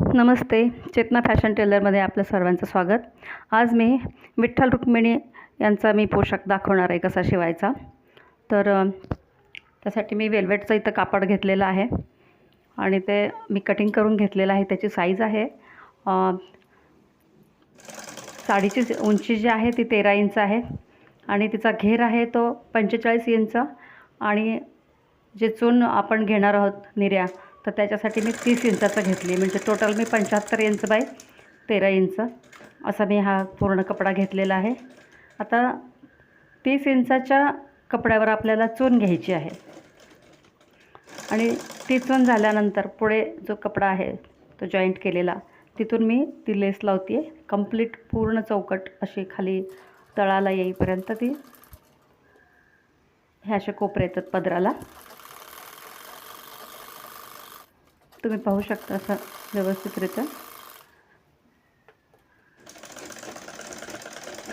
नमस्ते चेतना fashion टेलरमध्ये आपलं सर्वांचं स्वागत. आज मी विठ्ठल रुक्मिणी यांचा मी पोशाख दाखवणार आहे कसा शिवायचा. तर त्यासाठी मी वेल्वेटचं इथं कापड घेतलेलं आहे आणि ते मी कटिंग करून घेतलेलं आहे. त्याची साईज आहे साडीची जी- उंची जी आहे ती तेरा इंच आहे आणि तिचा घेर आहे तो पंचेचाळीस इंच आणि जे चून आपण घेणार आहोत निर्या तर त्याच्यासाठी मी तीस इंचाचं घेतली. म्हणजे टोटल मी पंच्याहत्तर इंच बाय तेरा इंच असा मी हा पूर्ण कपडा घेतलेला आहे. आता तीस इंचाच्या कपड्यावर आपल्याला चून घ्यायची आहे. आणि ती चून झाल्यानंतर पुढे जो कपडा आहे तो जॉईंट केलेला तिथून मी ती लेस लावते आहे कंप्लीट पूर्ण चौकट अशी खाली तळाला येईपर्यंत ती ह्या असे कोपरे येतात पदराला तुम्ही पाहू शकता असं व्यवस्थितरित्या.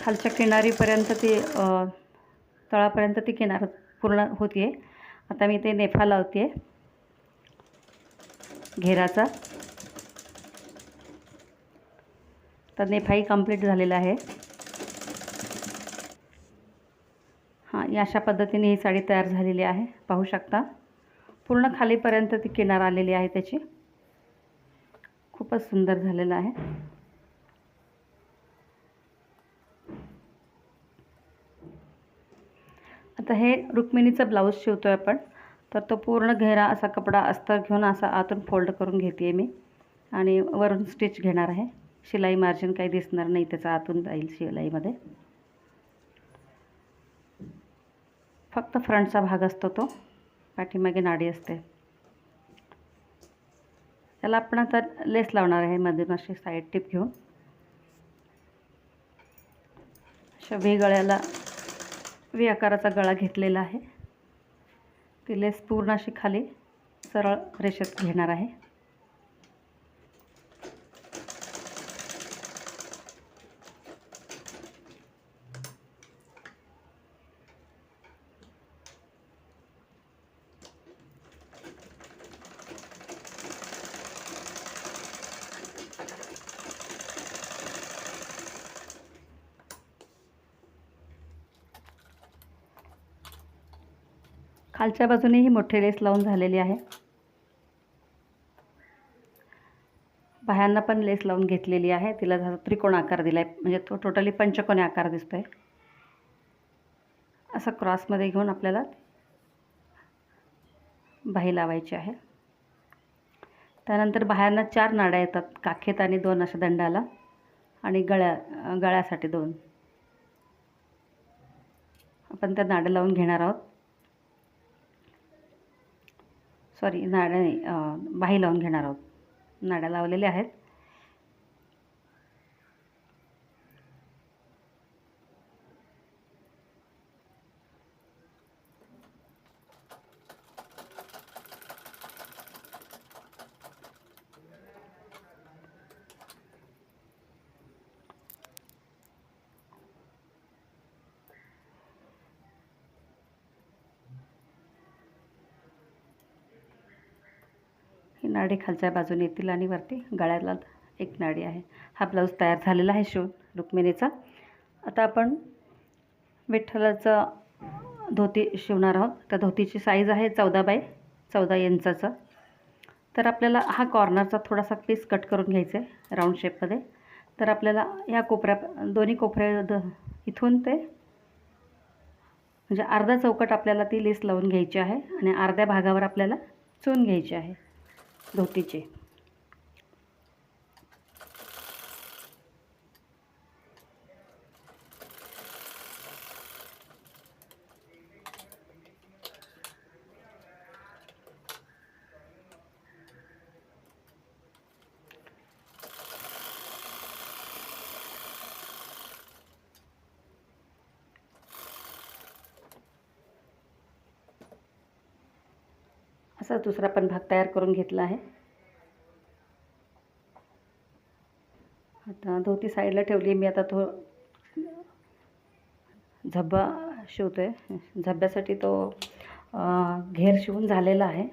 खालच्या किनारीपर्यंत ती तळापर्यंत ती किनार पूर्ण होती आहे आता मी ते नेफा लावते आहे घेराचा. तर नेफाही कंप्लीट झालेला आहे. हां या अशा पद्धतीने ही साडी तयार झालेली आहे. पाहू शकता. पूर्ण खालीपर्यंत ती किनार आलेली आहे त्याची. खूपच सुंदर झालेलं आहे. आता हे रुक्मिणीचं ब्लाऊज शिवतो आहे आपण. तर तो पूर्ण घेरा असा कपडा अस्तर घेऊन असा आतून फोल्ड करून घेते आहे मी. आणि वरून स्टिच घेणार आहे. शिलाई मार्जिन काही दिसणार नाही त्याचा आतून जाईल शिलाईमध्ये. फक्त फ्रंटचा भाग असतो तो. पाठीमागे नाडी असते. त्याला आपण आता लेस लावणार आहे मधून अशी साईड टिप घेऊन. अशा वी गळ्याला वी आकाराचा गळा घेतलेला आहे. ती लेस पूर्ण अशी खाली सरळ रेषेत घेणार आहे. खालच्या बाजूनेही मोठी लेस लावून झालेली आहे. बाह्यांना पण लेस लावून घेतलेली आहे. तिला जसा त्रिकोण आकार दिला आहे म्हणजे तो टोटली पंचकोनी आकार दिसतो आहे असं क्रॉसमध्ये घेऊन आपल्याला बाही लावायची आहे. त्यानंतर बाह्यांना चार नाड्या येतात. काखेत आणि दोन अशा दंडाला. आणि गळ्या गळ्यासाठी दोन. आपण त्या नाड्या लावून घेणार आहोत. सॉरी नाड्या नाही बाही लावून घेणार आहोत. नाड्या लावलेल्या आहेत. ही नाडी खालच्या बाजूने येतील आणि वरती गळ्याला एक नाडी आहे. हा ब्लाऊज तयार झालेला आहे शिवून रुक्मिणीचा. आता आपण विठ्ठलाचं धोती शिवणार आहोत. त्या धोतीची साईज आहे चौदा बाय चौदा इंचाचा. तर आपल्याला हा कॉर्नरचा थोडासा पीस कट करून घ्यायचा आहे राऊंड शेपमध्ये तर आपल्याला ह्या कोपऱ्या दोन्ही कोपऱ्या द इथून ते म्हणजे अर्धा चौकट आपल्याला ती लेस लावून घ्यायची आहे आणि अर्ध्या भागावर आपल्याला चून घ्यायची आहे. धोतीचे. असा दुसरा पण भाग तयार करून घेतला आहे. आता धोती साईडला ठेवली मी आता तो झब्बा शिवतो आहे झब्ब्यासाठी तो घेर शिवून झालेला आहे.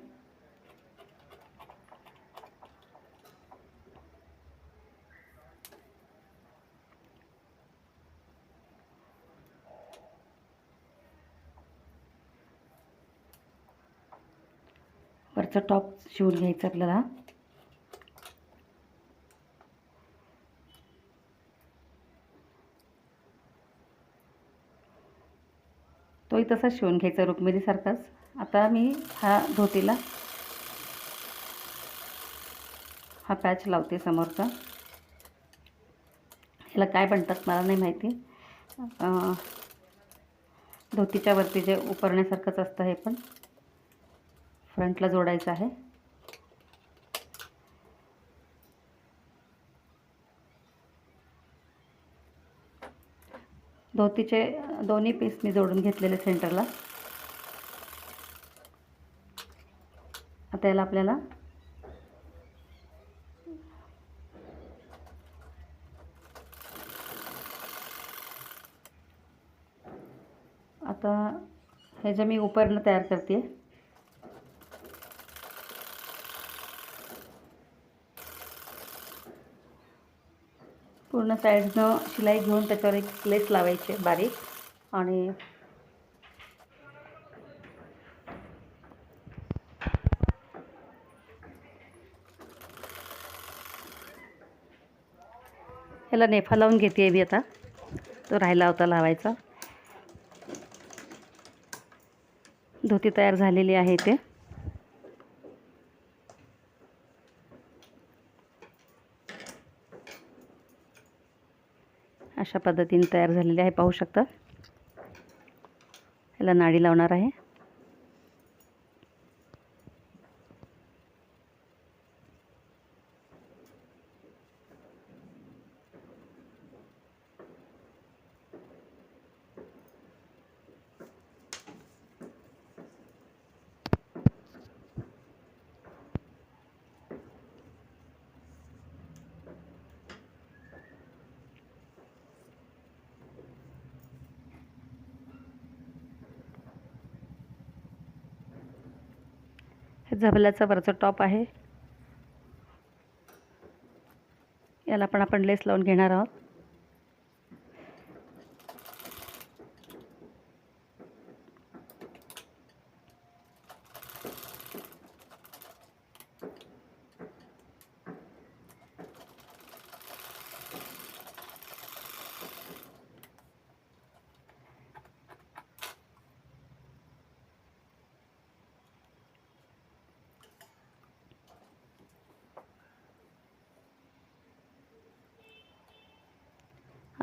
वरचा टॉप शिवून घ्यायचा आपल्याला. तोही तसाच शिवून घ्यायचा रुक्मिणीसारखाच आता मी हा धोतीला हा पॅच लावते समोरचा. ह्याला काय म्हणतात मला नाही माहिती. धोतीच्या वरती जे उपरण्यासारखंच असतं हे पण. फ्रंटला जोडायचं आहे. धोतीचे दोन्ही पीस मी जोडून घेतलेले सेंटरला आता याला आपल्याला आता हे जे मी उपरणं तयार करते पूर्ण साईडनं शिलाई घेऊन त्याच्यावर एक लेस लावायचे बारीक. आणि ह्याला नेफा लावून घेते मी आता. तो राहिला होता लावायचा. धोती तयार झालेली आहे ते अशा पद्धतीने तयार झालेली आहे. पाहू शकता. याला नाडी लावणार आहे. हे झबल्याचा वरचा टॉप आहे. याला पण आपण लेस लावून घेणार आहोत.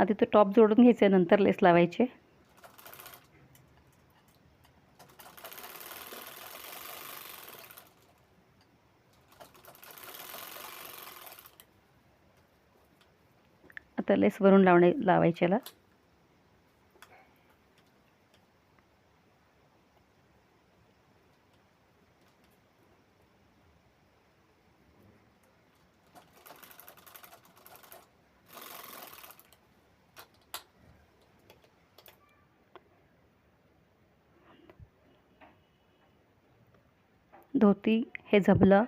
आधी तो टॉप जोडून घ्यायचे नंतर लेस लावायचे. आता लेस वरून लावणे लावायच्याला. धोती हे झबलं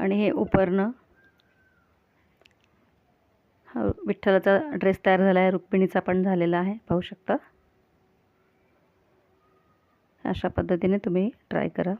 आणि हे उपरणं. हा विठ्ठलाचा ड्रेस तयार झाला आहे रुक्मिणीचा पण झालेला आहे पाहू शकता. अशा पद्धतीने तुम्ही ट्राय करा.